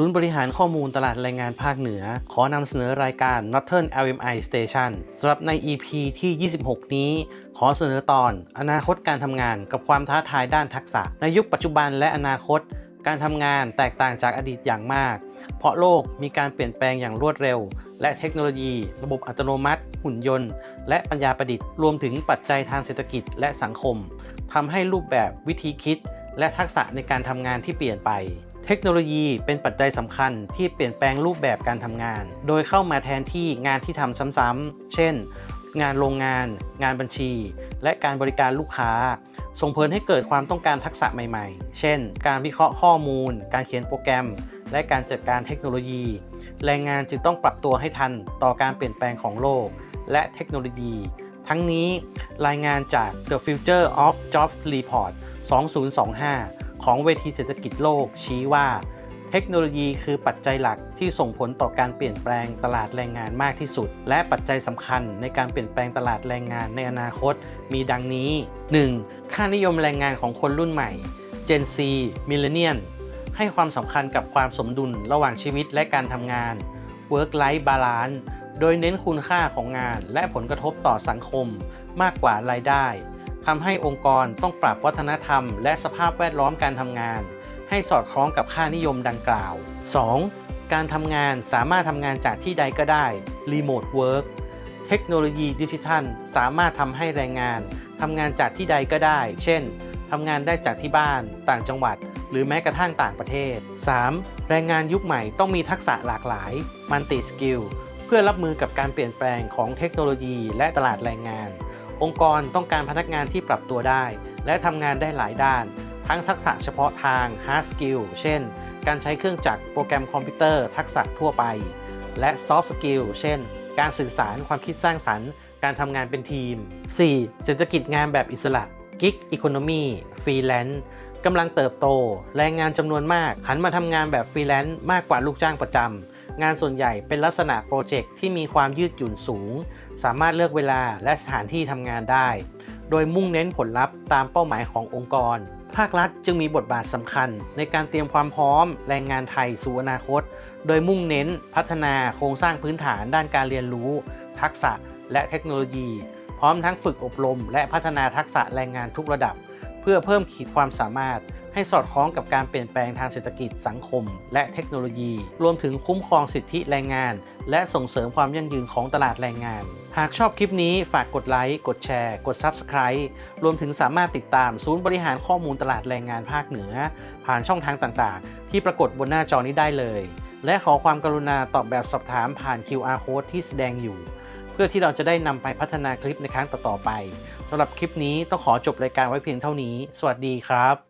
ศูนย์บริหารข้อมูลตลาดแรงงานภาคเหนือ ขอนำเสนอรายการ Northern LMI Station สำหรับใน EP ที่ 26 นี้ ขอเสนอตอน อนาคตการทำงานกับความท้าทายด้านทักษะ ในยุคปัจจุบันและอนาคต การทำงานแตกต่างจากอดีตอย่างมาก เพราะโลกมีการเปลี่ยนแปลงอย่างรวดเร็ว และเทคโนโลยี ระบบอัตโนมัติ หุ่นยนต์ และปัญญาประดิษฐ์รวมถึงปัจจัยทางเศรษฐกิจและสังคมทำให้รูปแบบวิธีคิด และทักษะในการทำงานที่เปลี่ยนไป เทคโนโลยีเป็นปัจจัยสำคัญที่เปลี่ยนแปลงรูปแบบการทำงาน โดยเข้ามาแทนที่งานที่ทำซ้ำๆ เช่น งานโรงงาน งานบัญชี และการบริการลูกค้า ส่งผลให้เกิดความต้องการทักษะใหม่ๆ เช่น การวิเคราะห์ข้อมูล การเขียนโปรแกรม และการจัดการเทคโนโลยี แรงงานจึงต้องปรับตัวให้ทันต่อการเปลี่ยนแปลงของโลก และเทคโนโลยี ทั้งนี้รายงานจาก The Future of Jobs Report 2025 ของเวทีเศรษฐกิจโลกชี้ว่า เทคโนโลยีคือปัจจัยหลักที่ส่งผลต่อการเปลี่ยนแปลงตลาดแรงงานมากที่สุด และปัจจัยสำคัญในการเปลี่ยนแปลงตลาดแรงงานในอนาคต มีดังนี้ 1. ค่านิยมแรงงานของคนรุ่นใหม่ Gen Z Millennial ให้ความสำคัญกับความสมดุลระหว่างชีวิตและการทำงาน Work Life Balance โดยเน้นคุณค่าของงานและผลกระทบต่อสังคมมากกว่ารายได้ ทำให้องค์กรต้องปรับวัฒนธรรม และสภาพแวดล้อมการทำงาน ให้สอดคล้องกับค่านิยมดังกล่าว 2. การทำงานสามารถทำงานจากที่ใดก็ได้ Remote Work เทคโนโลยีดิจิทัลสามารถทำให้แรงงานทำงานจากที่ใดก็ได้ เช่นทำงานได้จากที่บ้าน ต่างจังหวัด หรือแม้กระทั่งต่างประเทศ 3. แรงงานยุคใหม่ต้องมีทักษะหลากหลาย Multi Skill เพื่อรับมือกับการเปลี่ยนแปลงของเทคโนโลยีและตลาดแรงงาน องค์กรต้องการพนักงานที่ปรับตัวได้ และทำงานได้หลายด้าน ทั้งทักษะเฉพาะทาง hard skill เช่น การใช้เครื่องจักรโปรแกรมคอมพิวเตอร์ ทักษะทั่วไป และ soft skill เช่น การสื่อสารความคิดสร้างสรรค์การทำงานเป็นทีม 4. เศรษฐกิจงานแบบอิสระ gig economy freelance กำลังเติบโต แรงงานจำนวนมาก หันมาทำงานแบบฟรีแลนซ์มากกว่าลูกจ้างประจำ งานส่วนใหญ่เป็นลักษณะโปรเจกต์ที่มีความยืดหยุ่นสูง สามารถเลือกเวลาและสถานที่ทำงานได้ โดยมุ่งเน้นผลลัพธ์ตามเป้าหมายขององค์กร ภาครัฐจึงมีบทบาทสำคัญ ในการเตรียมความพร้อมแรงงานไทยสู่อนาคต โดยมุ่งเน้นพัฒนาโครงสร้างพื้นฐานด้านการเรียนรู้ ทักษะและเทคโนโลยี พร้อมทั้งฝึกอบรม และพัฒนาทักษะแรงงานทุกระดับ เพื่อเพิ่มขีดความสามารถ ให้สอดคล้องกับการเปลี่ยนแปลงทางเศรษฐกิจสังคม และเทคโนโลยี รวมถึงคุ้มครองสิทธิแรงงาน และส่งเสริมความยั่งยืนของตลาดแรงงาน หากชอบคลิปนี้ฝากกดไลค์ กดแชร์ กด Subscribe รวมถึงสามารถติดตามศูนย์บริหารข้อมูลตลาดแรงงานภาคเหนือ ผ่านช่องทางต่างๆ ที่ปรากฏบนหน้าจอนี้ได้เลย และขอความกรุณาตอบแบบสอบถามผ่าน QR code ที่แสดงอยู่เพื่อที่เราจะได้นำไปพัฒนาคลิปในครั้งต่อๆไปสำหรับคลิปนี้ต้องขอจบรายการไว้เพียงเท่านี้ สวัสดีครับ